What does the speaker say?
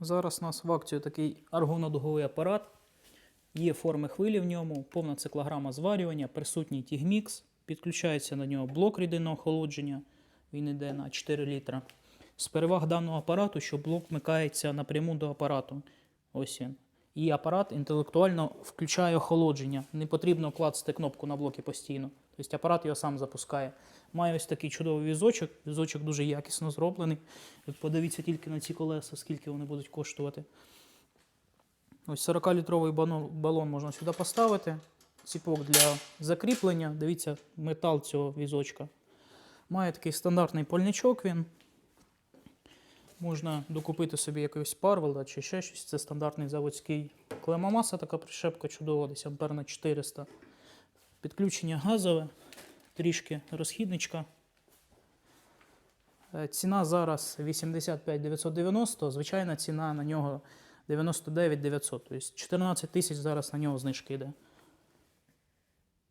Зараз у нас в акцію такий аргонодуговий апарат. Є форми хвилі в ньому, повна циклограма зварювання, присутній тігмікс, підключається на нього блок рідинного охолодження, він йде на 4 літра. З переваг даного апарату, що блок вмикається напряму до апарату. Ось він. І апарат інтелектуально включає охолодження. Не потрібно клацати кнопку на блокі постійно. Тобто апарат його сам запускає. Має ось такий чудовий візочок. Візочок дуже якісно зроблений. Подивіться тільки на ці колеса, скільки вони будуть коштувати. Ось 40-літровий балон можна сюди поставити. Ціпок для закріплення. Дивіться, метал цього візочка. Має такий стандартний польничок він. Можна докупити собі якогось парвелда чи ще щось. Це стандартний заводський клемомаса, така прищепка чудова, десь ампер на 400. Підключення газове, трішки розхідничка. Е, Ціна зараз 85 990, звичайна ціна на нього 99 900. Тобто 14 тисяч зараз на нього знижки йде.